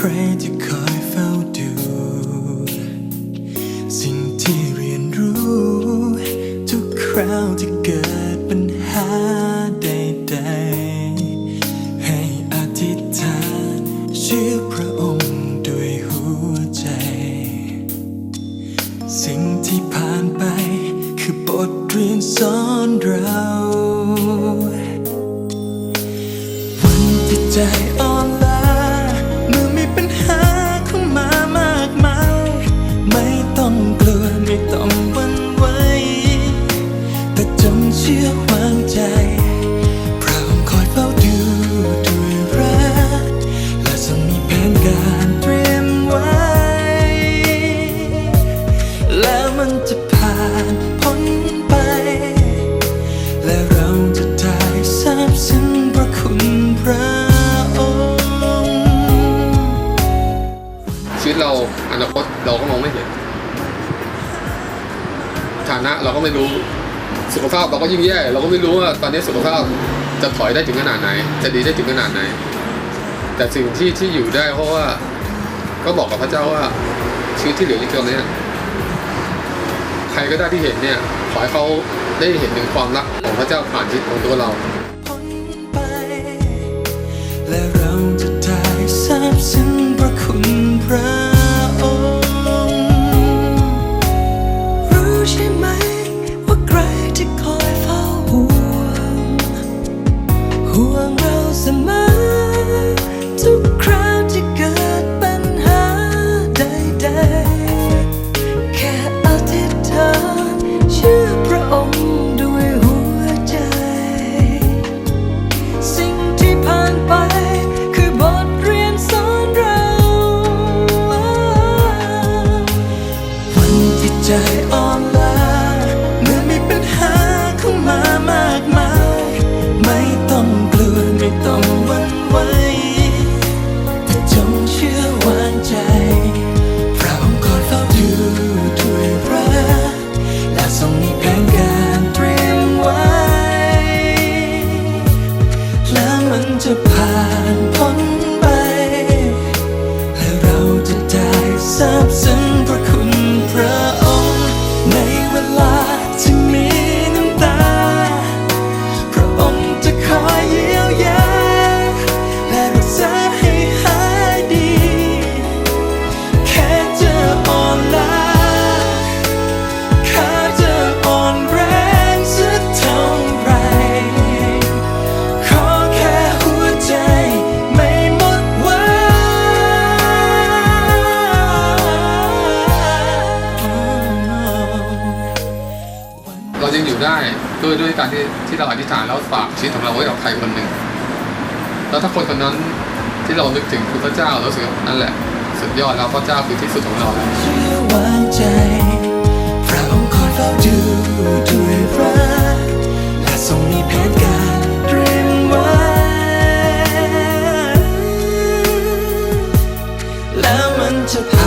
ใครที่คอยเฝ้าดู สิ่งที่เรียนรู้ ทุกคราวที่เกิดปัญหาใดๆ ให้อธิษฐานชื่อพระองค์ด้วยหัวใจ สิ่งที่ผ่านไปคือบทเรียนสอนเรา วันที่ใจ เชื่อวางใจพระองค์คอยเฝ้าดูด้วยรักและทรงมีแผนการเตรียมไว้ แล้วมันจะผ่านพ้นไป และเราจะได้ทราบซึ้งพระคุณพระองค์ชีวิตเราอนาคตเราก็มองไม่เห็น ฐานะเราก็ไม่รู้ สุขภาพเราก็ยิ่งแย่ เราก็ไม่รู้ว่าตอนนี้สุขภาพจะถอยได้ถึงขนาดไหน จะดีได้ถึงขนาดไหน แต่สิ่งที่ที่อยู่ได้เพราะว่าก็บอกกับพระเจ้าว่าชีวิตที่เหลืออยู่ตรงนี้ใครก็ได้ที่เห็นเนี่ยขอให้เขาได้เห็นถึงความรักของพระเจ้าผ่านชีวิตของตัวเรา ที่ใยังอยู่ได้ด้วยด้วยการที่ที่เราอธิษฐานแล้วฝากชีวิตของเราไว้กับใครคนหนึ่ง แล้วถ้าคนคนนั้นที่เรานึกถึงคือพระเจ้าแล้วรู้สึกนั่นแหละ สุดยอดแล้วพระเจ้าคือที่สุดของเราวางใจพระองค์คอยเฝ้าดูด้วยรักและทรงมีแผนการเตรียมไว้แล้วมันจะ